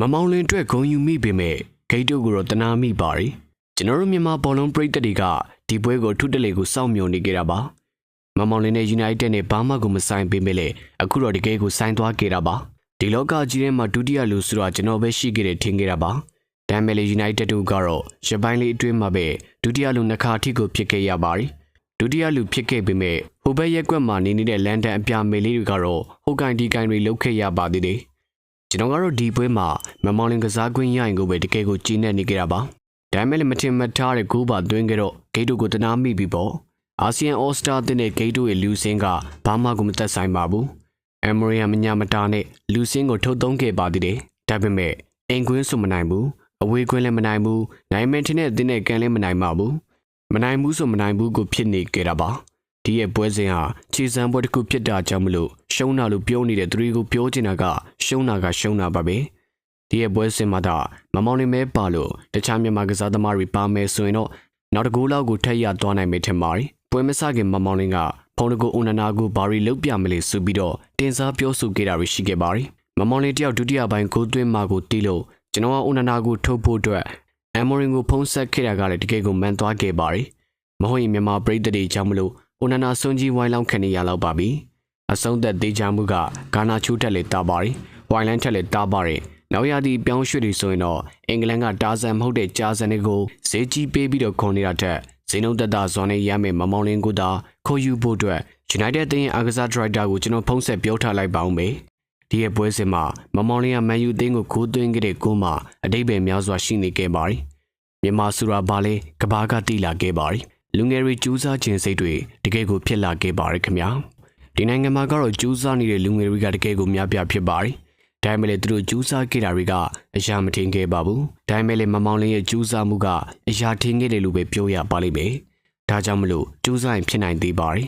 မမောင်လင်အတွက်ဂုံယူမိပေမဲ့ဂိတ်တို့ကိုတော့တနာမိပါရီကျွန်တော်တို့မြန်မာဘောလုံးပရိသတ်တွေကဒီပွဲကိုထုတလေကိုစောင့်မျှော်နေကြတာပါမမောင်လင်နဲ့ United နဲ့ဘာမှကိုမဆိုင်ပေမဲ့လေအခုတော့တကယ်ကိုဆိုင်သွားကြတာပါဒီလောကကြီးထဲမှာဒုတိယလူဆိုတာကျွန်တော်ပဲရှိခဲ့တယ်ထင်ခဲ့တာပါဒါပေမဲ့လေ United တို့ကတော့ရပိုင်းလေးအတွင်းမှာပဲဒုတိယလူနှစ်ခါအထိကိုဖြစ်ခဲ့ရပါရီဒုတိယလူဖြစ်ခဲ့ပေမဲ့ဟိုဘက်ရက်ကွက်မှာနေနေတဲ့လန်ဒန်အပြာမေလေးတွေကတော့ဟိုကန်ဒီကန်တွေလုတ်ခဲ့ရပါသေးတယ် ကျွန်တော်ကတော့ဒီပွဲမှာမမောင်လင်ကစားကွင်းရရင်ကိုပဲတကယ်ကိုကြည်နေနေကြတာပါဒါပေမဲ့လည်းမထင်မှတ်ထားတဲ့ဂိုးပါသွင်းကြတော့ဂိတ်တို့ကိုတနာမိပြီပေါ့အာဆီယံအော်စတာတင်တဲ့ဂိတ်တို့ရဲ့လူစင်းကဘာမှကိုမသက်ဆိုင်ပါဘူးအမရီယာမညာမတာနဲ့လူစင်းကိုထုတ်သုံးခဲ့ပါသေးတယ်ဒါပေမဲ့အင်ကွင်းဆိုမနိုင်ဘူးအဝေးကွင်းလည်းမနိုင်ဘူးနိုင်မန်ထင်းနဲ့အတင်းနဲ့ကန်လည်းမနိုင်ပါဘူးမနိုင်ဘူးဆိုမနိုင်ဘူးကိုဖြစ်နေကြတာပါ ဒီရဲ့ပွဲစဉ်ဟာခြေစံပွဲတစ်ခုဖြစ်တာကြောင့်မလို့ရှုံးတာလို့ပြောနေတဲ့သူတွေကိုပြောချင်တာကရှုံးတာကရှုံးတာပါပဲဒီရဲ့ပွဲစဉ်မှာတော့မမောင်နေမဲပါလို့တခြားမြန်မာကစားသမားတွေပါမယ်ဆိုရင်တော့နောက်တစ်ကူလောက်ကိုထက်ရသွားနိုင်မယ်ထင်ပါတယ်ပွဲမစခင်မမောင်လင်းကဖုန်းတကူဦးနနာကိုဘာရီလုတ်ပြမလဲဆိုပြီးတော့တင်စားပြောဆိုခဲ့တာတွေရှိခဲ့ပါတယ်မမောင်လင်းတယောက်ဒုတိယပိုင်းဂိုးသွင်းမှာကိုတီးလို့ကျွန်တော်ကဦးနနာကိုထုတ်ဖို့အတွက်အမ်မိုရင်ကိုဖုန်းဆက်ခဲ့တာကလည်းတကယ်ကိုမန်သွားခဲ့ပါတယ်မဟုတ်ရင်မြန်မာပြည်သူတွေကြောင့်မလို့ ဦးနနာစွန်ကြီးဝိုင်းလောင်းခံနေရတော့ပါပြီအဆုံးသက်သေးချမှုကဂါနာချိုးတက်လေတာပါတယ်ဝိုင်းလန်းထက်လေတာပါတယ်နောက်ရသည့်ပြောင်းရွှေ့တွေဆိုရင်တော့အင်္ဂလန်ကတာဇန်မဟုတ်တဲ့ဂျာဇန်တွေကိုဈေးကြီးပေးပြီးတော့ခွန်နေတာထက်ဈေးနှုန်းသက်သာဇွန်နဲ့ရမယ်မမောင်လင်းကိုသာခေါ်ယူဖို့အတွက် United တင်းအားကစားဒရိုက်တာကိုကျွန်တော်ဖုန်းဆက်ပြောထားလိုက်ပါဦးမေဒီရဲ့ပွဲစဉ်မှာမမောင်လင်းကမန်ယူတင်းကိုခိုးသွင်းခဲ့တဲ့ကိုမှာအတိတ်ပဲများစွာရှိနေခဲ့ပါတယ်မြန်မာစူရာဘာလဲကဘာကတိလာခဲ့ပါတယ် လူငယ်တွေကြိုးစားခြင်းစိတ်တွေတကယ်ကိုဖြစ်လာခဲ့ပါတယ်ခင်ဗျာဒီနိုင်ငံမှာကတော့ကြိုးစားနေတဲ့လူငယ်တွေကတကယ်ကိုများပြားဖြစ်ပါတယ်ဒါပေမဲ့လည်းသူတို့ကြိုးစားခဲ့တာတွေကအရာမထင်ခဲ့ပါဘူးဒါပေမဲ့လည်းမမောင်လင်းရဲ့ကြိုးစားမှုကအရာထင်ခဲ့တယ်လို့ပဲပြောရပါလိမ့်မယ်ဒါကြောင့်မလို့ကြိုးစားရင်ဖြစ်နိုင်သေးပါတယ်